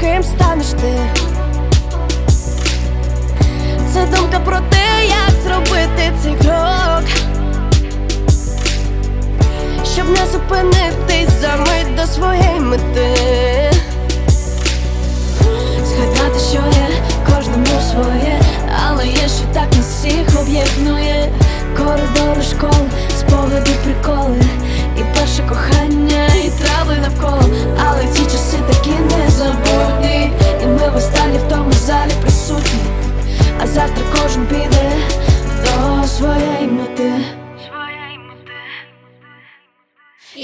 ким станеш ти. Це думка про те, як зробити цей крок, щоб не зупинитись за мить до своєї мети. Згадати, що є кожному своє, але є, ще так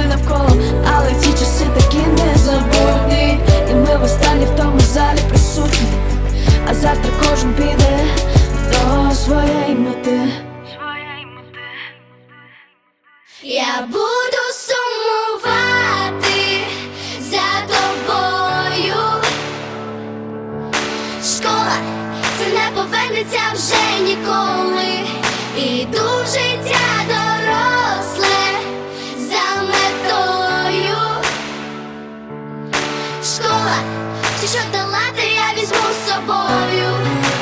і навколо. Але ці часи такі незабутні, і ми востаннє в тому залі присутні. А завтра кожен піде до своєї мети. Я буду сумувати за тобою. Школа це не повернеться вже ніколи. Іду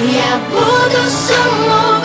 я буду сама.